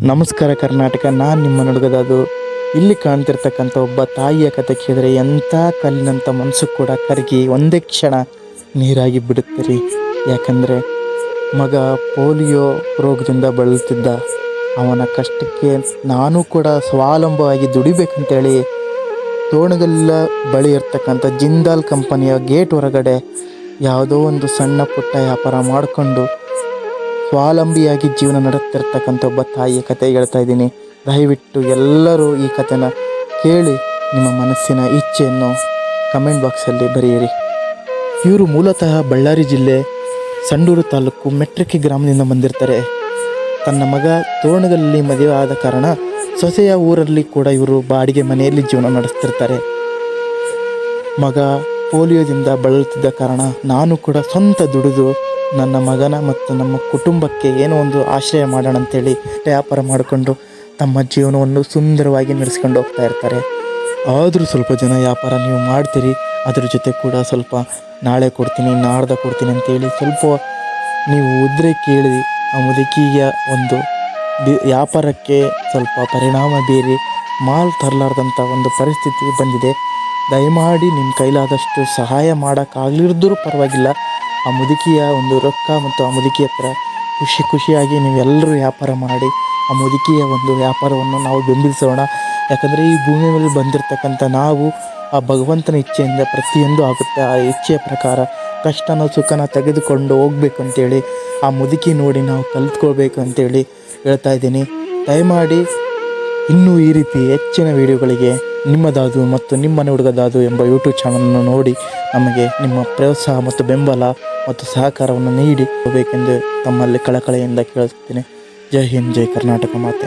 ನಮಸ್ಕಾರ ಕರ್ನಾಟಕ, ನಾನು ನಿಮ್ಮ ನುಡುಗದದು. ಇಲ್ಲಿ ಕಾಣ್ತಿರ್ತಕ್ಕಂಥ ಒಬ್ಬ ತಾಯಿಯ ಕತೆ ಕೇಳಿದ್ರೆ ಎಂಥ ಕಲ್ಲಿನಂಥ ಮನಸ್ಸು ಕೂಡ ಕರಗಿ ಒಂದೇ ಕ್ಷಣ ನೀರಾಗಿ ಬಿಡುತ್ತೆ ಯಾಕಂದರೆ ಮಗ ಪೋಲಿಯೋ ರೋಗದಿಂದ ಬಳಲುತ್ತಿದ್ದ ಅವನ ಕಷ್ಟಕ್ಕೆ ನಾನು ಕೂಡ ಸ್ವಾವಲಂಬವಾಗಿ ದುಡಿಬೇಕಂತೇಳಿ ತೋಣಗಲ್ಲ ಬಳಿ ಇರ್ತಕ್ಕಂಥ ಜಿಂದಾಲ್ ಕಂಪನಿಯ ಗೇಟ್ ಹೊರಗಡೆ ಯಾವುದೋ ಒಂದು ಸಣ್ಣ ಪುಟ್ಟ ವ್ಯಾಪಾರ ಮಾಡಿಕೊಂಡು ಸ್ವಾವಲಂಬಿಯಾಗಿ ಜೀವನ ನಡೆಸ್ತಿರ್ತಕ್ಕಂಥ ಒಬ್ಬ ತಾಯಿಯ ಕತೆ ಹೇಳ್ತಾ ಇದ್ದೀನಿ. ದಯವಿಟ್ಟು ಎಲ್ಲರೂ ಈ ಕಥೆನ ಕೇಳಿ ನಿಮ್ಮ ಮನಸ್ಸಿನ ಇಚ್ಛೆಯನ್ನು ಕಮೆಂಟ್ ಬಾಕ್ಸಲ್ಲಿ ಬರೆಯಿರಿ. ಇವರು ಮೂಲತಃ ಬಳ್ಳಾರಿ ಜಿಲ್ಲೆ ಸಂಡೂರು ತಾಲೂಕು ಮೆಟ್ರಿಕಿ ಗ್ರಾಮದಿಂದ ಬಂದಿರ್ತಾರೆ. ತನ್ನ ಮಗ ತೋರಣದಲ್ಲಿ ಮದುವೆ ಆದ ಕಾರಣ ಸೊಸೆಯ ಊರಲ್ಲಿ ಕೂಡ ಇವರು ಬಾಡಿಗೆ ಮನೆಯಲ್ಲಿ ಜೀವನ ನಡೆಸ್ತಿರ್ತಾರೆ. ಮಗ ಪೋಲಿಯೋದಿಂದ ಬಳಲುತ್ತಿದ್ದ ಕಾರಣ ನಾನು ಕೂಡ ಸ್ವಂತ ದುಡಿದು ನನ್ನ ಮಗನ ಮತ್ತು ನಮ್ಮ ಕುಟುಂಬಕ್ಕೆ ಏನೋ ಒಂದು ಆಶ್ರಯ ಮಾಡೋಣ ಅಂತೇಳಿ ವ್ಯಾಪಾರ ಮಾಡಿಕೊಂಡು ತಮ್ಮ ಜೀವನವನ್ನು ಸುಂದರವಾಗಿ ನಡೆಸ್ಕೊಂಡು ಹೋಗ್ತಾ ಇರ್ತಾರೆ. ಆದರೂ ಸ್ವಲ್ಪ ಜನ ವ್ಯಾಪಾರ ನೀವು ಮಾಡ್ತೀರಿ, ಅದ್ರ ಜೊತೆ ಕೂಡ ಸ್ವಲ್ಪ ನಾಳೆ ಕೊಡ್ತೀನಿ, ನಾಡ್ದ ಕೊಡ್ತೀನಿ ಅಂತೇಳಿ ಸ್ವಲ್ಪ ನೀವು ಉದ್ರೆ ಕೇಳಿ, ಆ ಮುದುಕಿಯ ಒಂದು ಬಿ- ವ್ಯಾಪಾರಕ್ಕೆ ಸ್ವಲ್ಪ ಪರಿಣಾಮ ಬೀರಿ ಮಾಲ್ ತರಲಾರ್ದಂಥ ಒಂದು ಪರಿಸ್ಥಿತಿ ಬಂದಿದೆ. ದಯಮಾಡಿ ನಿಮ್ಮ ಕೈಲಾದಷ್ಟು ಸಹಾಯ ಮಾಡೋಕ್ಕಾಗಲಿದ್ದರೂ ಪರವಾಗಿಲ್ಲ. ಆ ಮುದುಕಿಯ ಒಂದು ರೊಕ್ಕ ಮತ್ತು ಆ ಮುದುಕಿ ಹತ್ರ ಖುಷಿ ಖುಷಿಯಾಗಿ ನೀವೆಲ್ಲರೂ ವ್ಯಾಪಾರ ಮಾಡಿ ಆ ಮುದುಕಿಯ ಒಂದು ವ್ಯಾಪಾರವನ್ನು ನಾವು ಬೆಂಬಲಿಸೋಣ. ಯಾಕಂದರೆ ಈ ಭೂಮಿ ಮೇಲೆ ಬಂದಿರತಕ್ಕಂಥ ನಾವು ಆ ಭಗವಂತನ ಇಚ್ಛೆಯಿಂದ ಪ್ರತಿಯೊಂದು ಆಗುತ್ತೆ. ಆ ಇಚ್ಛೆಯ ಪ್ರಕಾರ ಕಷ್ಟನ ಸುಖನ ತೆಗೆದುಕೊಂಡು ಹೋಗ್ಬೇಕು ಅಂತೇಳಿ ಆ ಮುದುಕಿ ನೋಡಿ ನಾವು ಕಲ್ತ್ಕೊಳ್ಬೇಕು ಅಂತೇಳಿ ಹೇಳ್ತಾ ಇದ್ದೀನಿ. ದಯಮಾಡಿ ಇನ್ನೂ ಈ ರೀತಿ ಹೆಚ್ಚಿನ ವಿಡಿಯೋಗಳಿಗೆ ನಿಮ್ಮದಾದು ಮತ್ತು ನಿಮ್ಮನೆ ಹುಡುಗದಾದು ಎಂಬ ಯೂಟ್ಯೂಬ್ ಚಾನಲನ್ನು ನೋಡಿ ನಮಗೆ ನಿಮ್ಮ ಪ್ರೋತ್ಸಾಹ ಮತ್ತು ಬೆಂಬಲ ಮತ್ತು ಸಹಕಾರವನ್ನು ನೀಡಿ ಹೋಗಬೇಕೆಂದು ತಮ್ಮಲ್ಲಿ ಕಳಕಳಿಯಿಂದ ಕೇಳುತ್ತೇನೆ ಜೈ ಹಿಂದ್ ಜೈ ಕರ್ನಾಟಕ ಮಾತೆ.